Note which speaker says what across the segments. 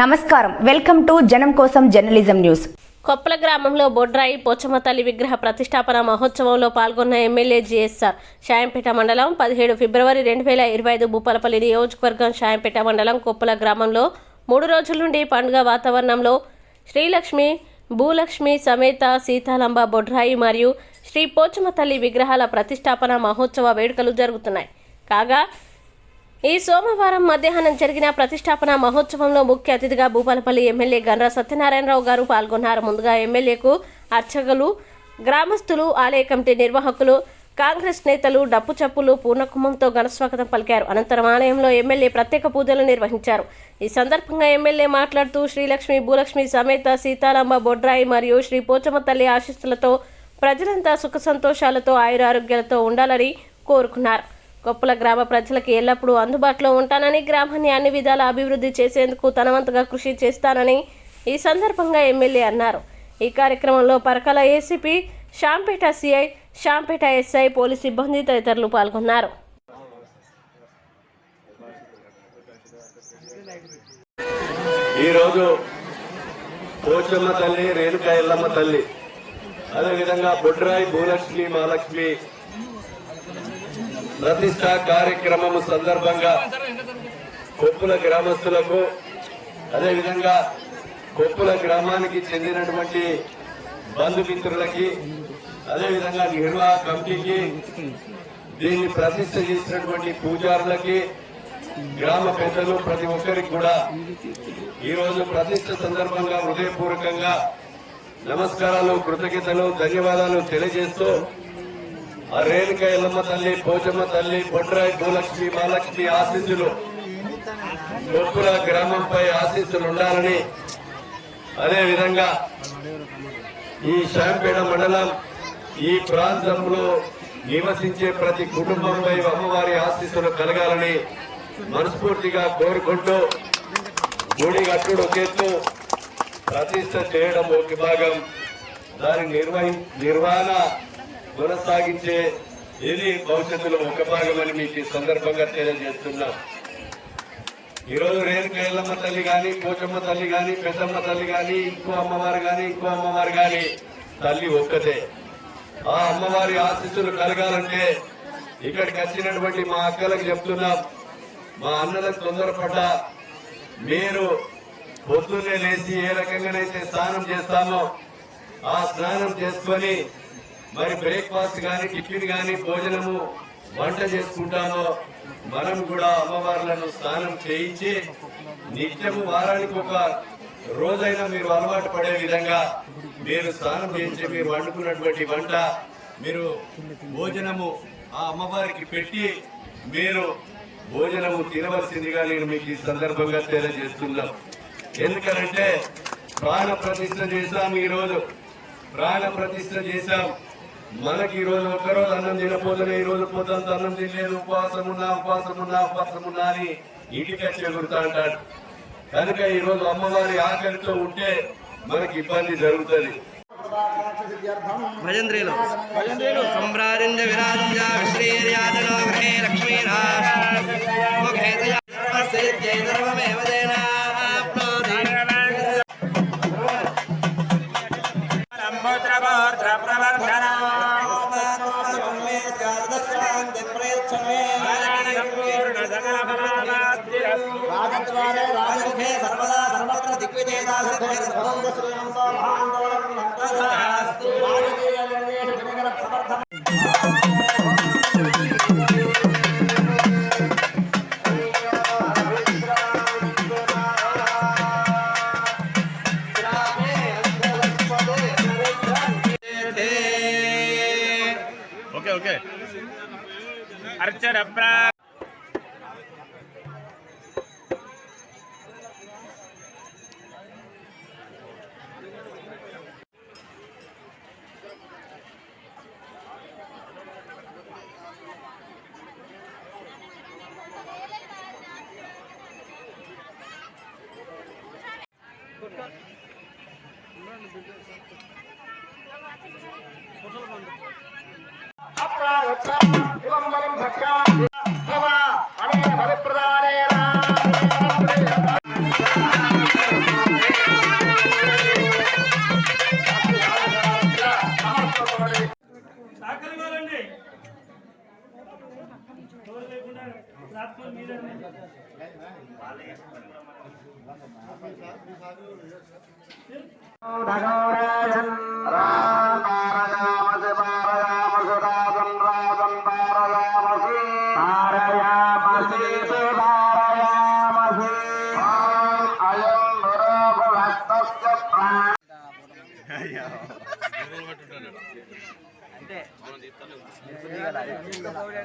Speaker 1: నమస్కారం. Welcome to జనం కోసం జర్నలిజం న్యూస్.
Speaker 2: కొప్పల గ్రామంలో బొడ్రాయి పోచమ్మ తల్లి విగ్రహ ప్రతిష్టాపన మహోత్సవంలో పాల్గొన్న ఎమ్మెల్యే జిఎస్ఆర్. షాయంపేట మండలం పదిహేడు ఫిబ్రవరి రెండు వేల ఇరవై ఐదు భూపాలపల్లి నియోజకవర్గం షాయంపేట మండలం కొప్పల గ్రామంలో మూడు రోజుల నుండి పండుగ వాతావరణంలో శ్రీలక్ష్మి భూలక్ష్మి సమేత సీతాలంబ బొడ్రాయి మరియు శ్రీ పోచమ్మ తల్లి విగ్రహాల ప్రతిష్టాపన మహోత్సవ వేడుకలు జరుగుతున్నాయి. కాగా ఈ సోమవారం మధ్యాహ్నం జరిగిన ప్రతిష్టాపన మహోత్సవంలో ముఖ్య అతిథిగా భూపాలపల్లి ఎమ్మెల్యే గన్రా సత్యనారాయణరావు గారు పాల్గొన్నారు. ముందుగా ఎమ్మెల్యేకు అర్చకులు గ్రామస్తులు ఆలయ కమిటీ నిర్వాహకులు కాంగ్రెస్ నేతలు డప్పు చప్పులు పూర్ణకుంభంతో ఘనస్వాగతం పలికారు. అనంతరం ఆలయంలో ఎమ్మెల్యే ప్రత్యేక పూజలు నిర్వహించారు. ఈ సందర్భంగా ఎమ్మెల్యే మాట్లాడుతూ శ్రీలక్ష్మి భూలక్ష్మి సమేత సీతారామ బొడ్రాయి మరియు శ్రీ పోచమ్మ తల్లి ఆశీస్సులతో ప్రజలంతా సుఖ సంతోషాలతో ఆయురారోగ్యాలతో ఉండాలని కోరుకున్నారు. కొప్పల గ్రామ ప్రజలకు ఎల్లప్పుడూ అందుబాటులో ఉంటానని గ్రామాన్ని అన్ని విధాల అభివృద్ధి చేసేందుకు తనవంతుగా కృషి చేస్తానని ఈ సందర్భంగా ఎమ్మెల్యే అన్నారు. ఈ కార్యక్రమంలో Parakala ACP Shampet CI Shampet SI police సిబ్బంది తదితరులు పాల్గొన్నారు.
Speaker 3: ఈరోజు పోచమ్మ తల్లి రేణుకా ఎల్లమ్మ తల్లి అదేవిధంగా బొడ్రాయి భూలక్ష్మి మహాలక్ష్మి ప్రతిష్ట కార్యక్రమం సందర్భంగా కొప్పుల గ్రామస్తులకు అదేవిధంగా కొప్పుల గ్రామానికి చెందినటువంటి బంధుమిత్రులకి అదేవిధంగా నిర్వాహక కమిటీకి దీన్ని ప్రతిష్ట చేసినటువంటి పూజారులకి గ్రామ పెద్దలు ప్రతి ఒక్కరికి కూడా ఈ రోజు ప్రతిష్ట సందర్భంగా హృదయపూర్వకంగా నమస్కారాలు కృతజ్ఞతలు ధన్యవాదాలు తెలియజేస్తూ రేణుక ఎల్లమ్మ తల్లి పోచమ్మ తల్లి బొడ్రాయి భూలక్ష్మి మహాలక్ష్మి ఆశీస్సులు గొప్పల గ్రామంపై ఆశీస్సులు ఉండాలని అదే విధంగా ఈ శాంపేట మండలం ఈ ప్రాంతంలో నివసించే ప్రతి కుటుంబంపై అమ్మవారి ఆశీస్సులు కలగాలని మనస్ఫూర్తిగా కోరుకుంటూ గుడి కట్టుడు ఒక ప్రతిష్ట చేయడం ఒక భాగం. దాని నిర్వహి నిర్వహణ కొనసాగించే ఇది భవిష్యత్తులో ఒక భాగమని మీకు ఈ సందర్భంగా తెలియజేస్తున్నాం. ఈరోజు రోజు రేణుక ఎల్లమ్మ తల్లి గాని పోచమ్మ తల్లి గాని పెద్దమ్మ తల్లి గాని ఇంకో అమ్మవారు గాని ఇంకో అమ్మవారు గాని తల్లి ఒక్కతే. ఆ అమ్మవారి ఆశీస్సులు కలగాలంటే ఇక్కడికి వచ్చినటువంటి మా అక్కలకు చెప్తున్నాం. మా అన్నలకు తొందరపడ్డ మీరు పొద్దున్నే లేచి ఏ రకంగానైతే స్నానం చేస్తామో ఆ స్నానం చేసుకొని మరి బ్రేక్ఫాస్ట్ కానీ టిఫిన్ కానీ భోజనము వంట చేసుకుంటామో మనం కూడా అమ్మవార్లను స్నానం చేయించి నిత్యము వారానికి ఒక రోజైనా మీరు అలవాటు పడే విధంగా మీరు స్నానం చేయించి మీరు వండుకున్నటువంటి వంట మీరు భోజనము ఆ అమ్మవారికి పెట్టి మీరు భోజనము తినవలసిందిగా నేను మీకు ఈ సందర్భంగా తెలియజేస్తున్నాం ఎందుకంటే ప్రాణ ప్రతిష్ట చేశాం ఈ రోజు ప్రాణ ప్రతిష్ఠ చేశాం మనకి ఈ రోజు ఒక్కరోజు అన్నం తినపోతేనే ఈ రోజు పొద్దుంత అన్నం తినలేదు. ఉపవాసం ఉన్నా ఉపవాసం ఉన్నా ఉపవాసం ఉన్నా అని ఇంటికి వచ్చి అంటాడు. కనుక ఈ రోజు అమ్మవారి ఆకలితో ఉంటే మనకి ఇబ్బంది జరుగుతుంది.
Speaker 4: భజంత్రీలు భజంత్రీలు సంభ్రాజింజ
Speaker 5: ఓకే ఓకే అర్చన
Speaker 6: time.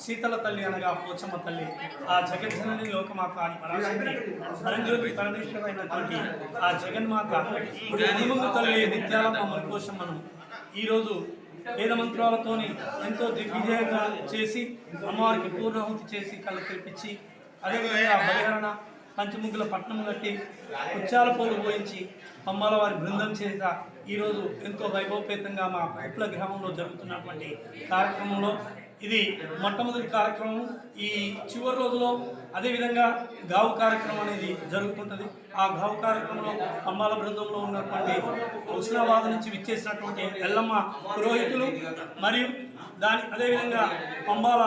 Speaker 6: శీతల తల్లి అనగా పోచమ్మ తల్లి. ఆ జగజ్జనని లోకమాత అని పరాశక్తి పరంజ్యోతి పరమేశ్వరైనటువంటి ఆ జగన్మాత నియమము తల్లి నిత్యాలమ్మ మనకోసమ్మను ఈరోజు వేద మంత్రాలతోని ఎంతో దిగ్విజయంగా చేసి అమ్మవారికి పూర్ణాహుతి చేసి కళ్ళు తెరిపించి అదేవిధంగా బలిహరణ పంచముగ్గుల పట్నం కట్టి ఉచ్చాల పోలు పోయించి అమ్మాల వారి బృందం చేత ఈరోజు ఎంతో వైభవపేతంగా మా కుట్ల గ్రామంలో జరుగుతున్నటువంటి కార్యక్రమంలో ఇది మొట్టమొదటి కార్యక్రమం. ఈ చివరి రోజులో అదేవిధంగా గావు కార్యక్రమం అనేది జరుగుతుంటుంది. ఆ గావు కార్యక్రమంలో అమ్మాల బృందంలో ఉన్నటువంటి హుస్నాబాద్ నుంచి విచ్చేసినటువంటి ఎల్లమ్మ పురోహితులు మరియు దాని అదేవిధంగా పంబాల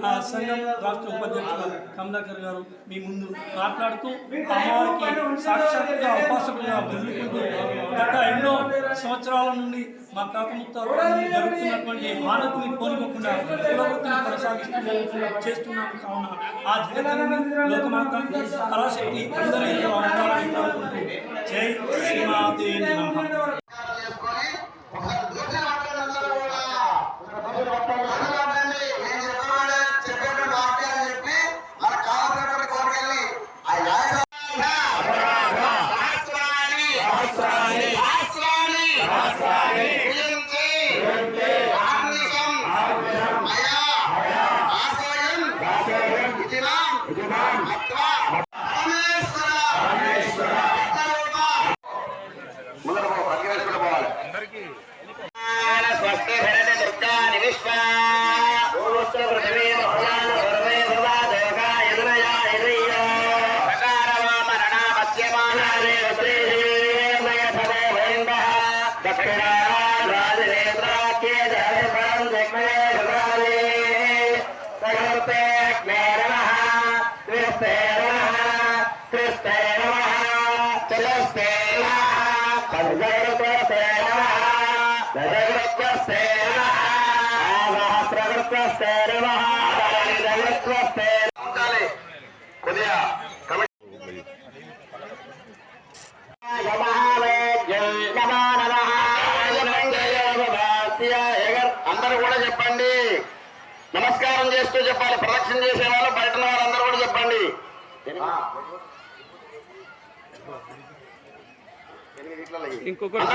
Speaker 6: ఆ, సంఘం రాష్ట్ర ఉపాధ్యక్షులు కమలాకర్ గారు మీ ముందు మాట్లాడుతూ అమ్మవారికి సాక్షాత్గా ఉపాసకులుగా బెదులుకుంటూ గత ఎన్నో సంవత్సరాల నుండి మా తాత ముత్తాతల జరుగుతున్నటువంటి మానవుని పోనివ్వకుండా కులవృత్తిని కొనసాగిస్తూ చేస్తున్నాము కావున ఆ జగత్తుని లోకమాత కళాశక్తి అందరూ ఉండాలని కోరుకుంటూ జై శ్రీమాతే
Speaker 7: అందరూ కూడా చెప్పండి. నమస్కారం చేస్తూ చెప్పాలి ప్రదక్షిణ చేసే వాళ్ళు బయట వాళ్ళందరూ కూడా చెప్పండి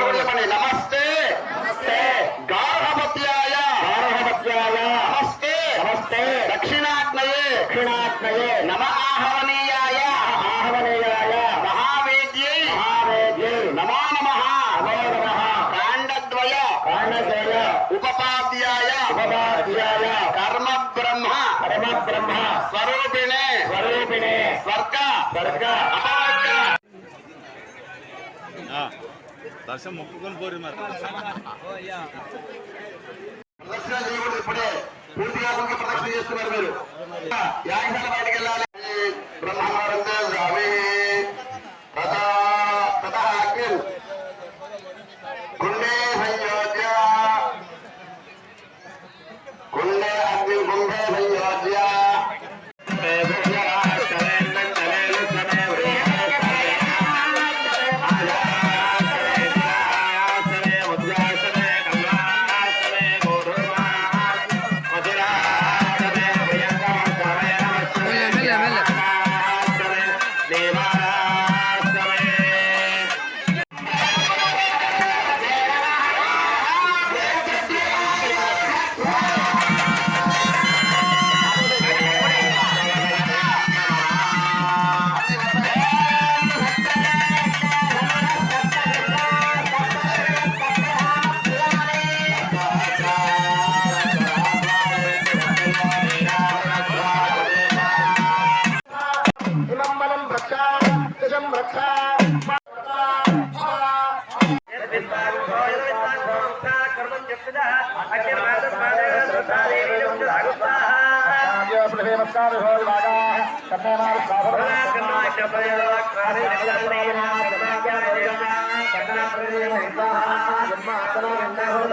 Speaker 7: కూడా చెప్పండి నమస్తే. నమస్తే. గార్హపత్యాయ గార్హపత్యాయ నమస్తే. నమస్తే దక్షిణాగ్నయే దక్షిణాగ్నయే నమ ఆహవనీయాయ ఆహవనీయాయ మహావేద్యై మహావేద్యై నమో నమః నమో నమః కాండద్వయ కాండద్వయ ఉపపాద్యాయ ఉపపాద్యాయ కర్మ బ్రహ్మ కర్మ బ్రహ్మ స్వరూపిణే స్వరూపిణే స్వర్గ స్వర్గ
Speaker 5: వర్షం మొక్కుకొని పోరు మరి.
Speaker 8: ఇప్పుడే పూర్తిగా కొంచెం ప్రదక్షిణ చేస్తున్నారు మీరు. యాగశాల బయటకు వెళ్ళాలి.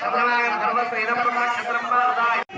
Speaker 8: సర్వమైన సర్వశైలం నక్షత్రం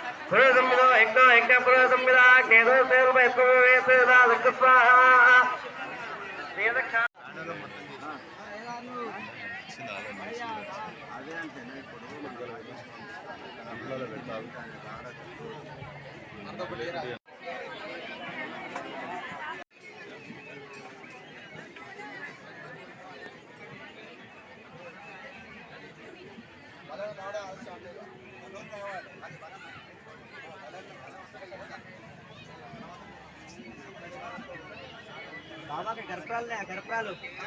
Speaker 8: సూర్యసంవిధో యజ్ఞో యజ్ఞపురసంవిధ కేదో సేరుప యజ్ఞవేసేదా స్వాహ అదే అంటే
Speaker 4: బాబాకి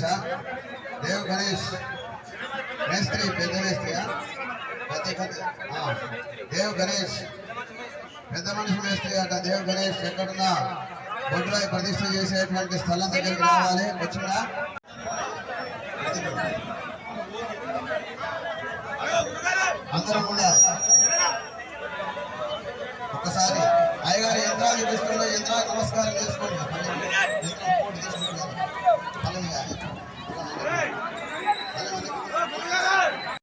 Speaker 8: గణేష్ దేవ్ గణేష్. మేస్త్రి పెద్ద మేస్త్రియా? పెద్ద పెద్ద దేవ్ గణేష్. పెద్ద మనిషి మేస్త్రి అట దేవ్ గణేష్ ఎక్కడున్నా? బొడ్రాయి ప్రతిష్ట చేసేటువంటి స్థలం దగ్గరికి రావాలి. వచ్చినా అందరం కూడా ఒకసారి అయ్యగారి యంత్రాలు చూపిస్తున్న యంత్రాలు నమస్కారం చేసుకోండి.